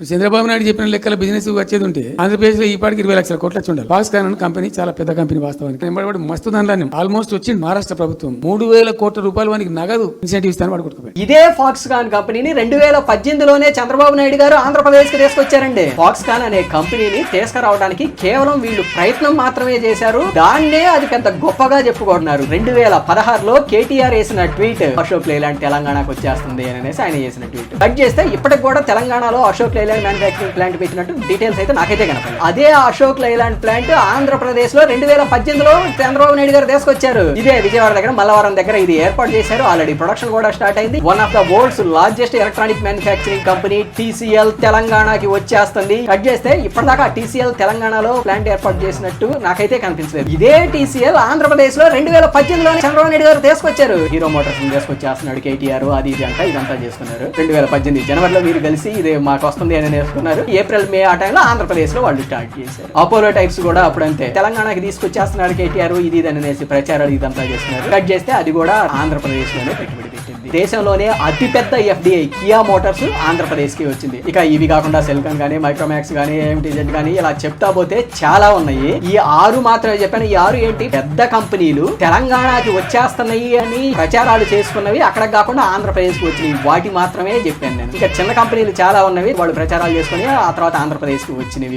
చంద్రబాబు నాయుడు చెప్పిన లెక్కల బిజినెస్ వచ్చేది ఉంటే ఆంధ్రప్రదేశ్లో ఈ పాటికి ఇరవై లక్షల కోట్ల ఉండాలి. ఫాక్స్కాన్ కంపెనీ చాలా పెద్ద కంపెనీ వాస్తవానికి. మస్తు దానిలో ఆల్మోస్ట్ వచ్చింది మహారాష్ట్ర ప్రభుత్వం. మూడు వేల కోట్ల రూపాయలు వానికి నగదు ఇన్సెంటివ్ ఇస్తాను వాడు కొట్టుకుపోయి ఇదే ఫాక్స్కాన్ కంపెనీని రెండు వేల పద్దెనిమిదిలోనే చంద్రబాబు నాయుడు గారు ఆంధ్రప్రదేశ్కి తీసుకొచ్చారండి ఫాక్స్కాన్ అనే కంపెనీని తీసుకురావడానికి కేవలం వీళ్ళు ప్రయత్నం మాత్రమే చేశారు. దాన్నే అది పెద్ద గొప్పగా చెప్పుకుంటున్నారు. రెండు వేల పదహారులో కేటీఆర్ వేసిన ట్వీట్ అశోక్ లేలాంటి తెలంగాణకు వచ్చేస్తుంది అని అనేసి ఆయన చేసిన ట్వీట్. కట్ చేస్తే ఇప్పటికి కూడా తెలంగాణలో అశోక్ లైలాండ్ మ్యానుఫ్యాక్చరింగ్ ప్లాంట్ పెట్టినట్టు డీటెయిల్స్ అయితే నాకైతే కనపడలేదు. అదే అశోక్ లైలాండ్ ప్లాంట్ ఆంధ్రప్రదేశ్లో రెండు వేల పద్దెనిమిదిలో చంద్రబాబు నాయుడు గారు తీసుకొచ్చారు. ఇదే విజయవాడ దగ్గర మల్లవరం దగ్గర ఇది ఏర్పాటు చేశారు. ఆల్రెడీ ప్రొడక్షన్ కూడా స్టార్ట్ అయింది. One of the world's largest electronic manufacturing company TCL తెలంగాణకి వచ్చేస్తుంది. కట్ చేస్తే ఇప్పటిదాకా టీసీఎల్ తెలంగాణలో ప్లాంట్ ఏర్పాటు చేసినట్టు నాకైతే కనిపించలేదు. ఇదే టీసీఎల్ ఆంధ్రప్రదేశ్లో రెండు వేల పద్దెనిమిదిలో చంద్రబాబు నాయుడు గారు తీసుకొచ్చారు. హీరో మోటార్స్ తీసుకొచ్చేస్తున్నాడు కేటీఆర్ అది ఇది అంతా ఇదంతా చేసుకున్నారు. రెండు వేల పద్దెనిమిది జనవరిలో మీరు కలిసి ఇది మాకు వస్తుంది అని నేర్చుకున్నారు. ఏప్రిల్ మే ఆ టైంలో ఆంధ్రప్రదేశ్లో వాళ్ళు స్టార్ట్ చేశారు. అపోలో టైప్స్ కూడా అప్పుడంతే. తెలంగాణకి తీసుకొచ్చేస్తున్నాడు కేటీఆర్ ఇది ఇది అని అనేసి ప్రచారాలు ఇదంతా చేస్తున్నారు. కట్ చేస్తే అది కూడా ఆంధ్రప్రదేశ్లోనే పెట్టుబడి వచ్చింది. దేశంలోనే అతిపెద్ద ఎఫ్డిఐ కియా మోటార్స్ ఆంధ్రప్రదేశ్కి వచ్చింది. ఇక ఇవి కాకుండా సెల్కన్ కానీ మైక్రోమాక్స్ కానీ ఎంటీజెడ్ కానీ ఇలా చెప్తా పోతే చాలా ఉన్నాయి. ఈ ఆరు మాత్రమే చెప్పాను. ఈ ఆరు ఏంటి? పెద్ద కంపెనీలు తెలంగాణకి వచ్చేస్తున్నాయి అని ప్రచారాలు చేసుకున్నవి అక్కడ కాకుండా ఆంధ్రప్రదేశ్కి వచ్చినాయి. వాటి మాత్రమే చెప్పాను నేను. ఇక చిన్న కంపెనీలు చాలా ఉన్నవి. వాళ్ళు ప్రచారాలు చేసుకుని ఆ తర్వాత ఆంధ్రప్రదేశ్కి వచ్చినవి.